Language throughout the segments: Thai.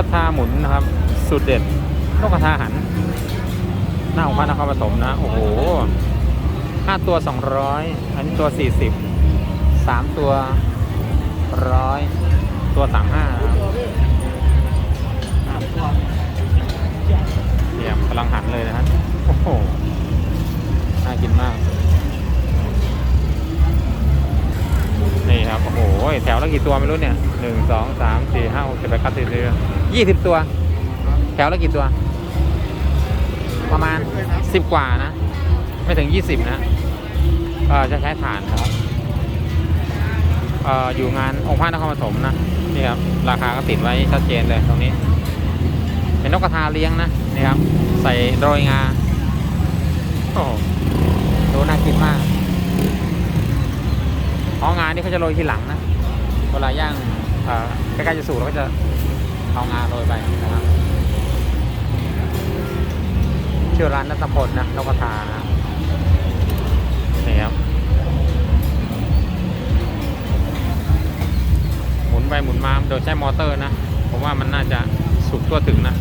กระทาหมุนนะครับ สุดเด็ดนกกระทาหัน หน้าของพระนครปฐมนะ โอ้โหห้าตัวสองร้อยอันนี้ตัวสี่สิบสามตัวร้อยตัวสามห้าเนี่ยกำลังหันเลยนะครับโอ้โหน่ากินมาก นี่ครับ โอ้โห แถวละกี่ตัวไม่รู้เนี่ยหนึ่งสองสามสี่ห้า หกเจ็ดแปดเก้าสิบสิบยี่สิบตัว แถวละกี่ตัว ประมาณสิบกว่านะ ไม่ถึงยี่สิบนะเออจะใช้ฐานครับเอออยู่งานองค์พระนครปฐมนะนี่ครับราคาก็ติดไว้ชัดเจนเลยตรงนี้ เป็นนกกระทาเลี้ยงนะนี่ครับ ใส่โรยงาโอ้โหดูน่ากินมากอ๋องานนี่เขาจะโรยทีหลังนะเวลาย่าง ใกล้ๆจะสุกเราก็จะเอางาโรยไปนะครับชื่อร้านนัทพลนะนกกระทานะนี่ครับหมุนไปหมุนมาโดยใช้มอเตอร์นะผมว่ามันน่าจะสุกทั่วถึงนะ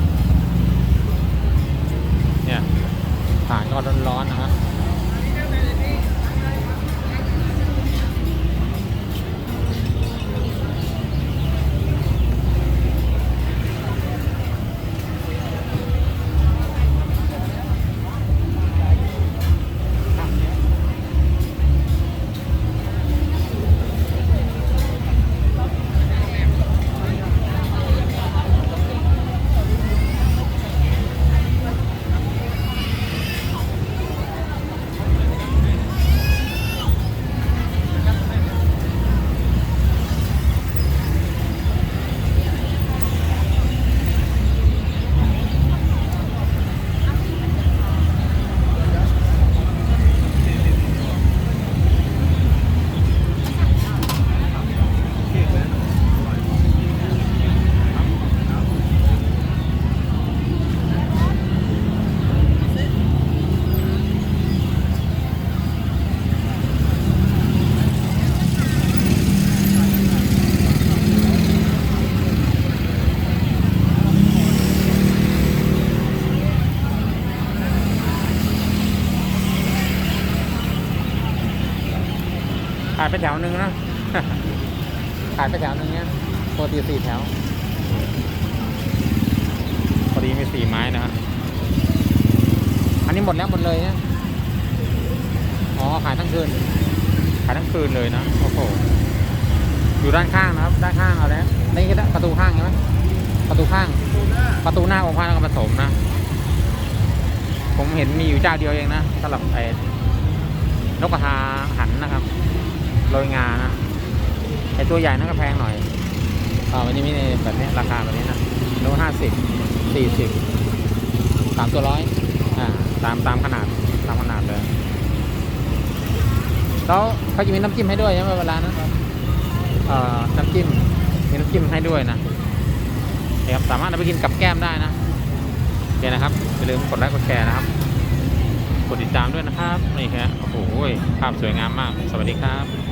เนี่ยฐานก็ร้อนๆนะครับ ขายไปแถวหนึ่งนะขายไปแถวหนึ่งเนี่ยปกติสี่แถวพอดีมีสี่ไม้นะครับอันนี้หมดแล้วหมดเลยเนี่ยอ๋อขายทั้งคืน ขายทั้งคืนเลยนะโอ้โหอยู่ด้านข้างนะครับ ด้านข้างเอาแล้วนี่ก็ได้ประตูข้างใช่ไหมประตูข้าง ประตูหน้าองค์พระนครปฐมนะ ผมเห็นมีอยู่เจ้าเดียวเองนะสำหรับไอ้นกกระทาหันนะครับ โรยงานะไอตัวใหญ่นั่นก็แพงหน่อยเออวันนี้มีในแบบนี้ราคาแบบนี้นะโลห้าสิบสี่สิบสามตัวร้อยอ่าตามตามขนาดตามขนาดเลยแล้วเขาจะมีน้ำจิ้มให้ด้วยใช่ไหมเวลานั้นเอ่อน้ำจิ้มมีน้ำจิ้มให้ด้วยนะนี่ครับสามารถเอาไปกินกับแก้มได้นะโอเคนะครับอย่าลืมกดไลค์กดแชร์นะครับกดติดตามด้วยนะครับนี่ครับโอ้โหภาพสวยงามมาก สวัสดีครับ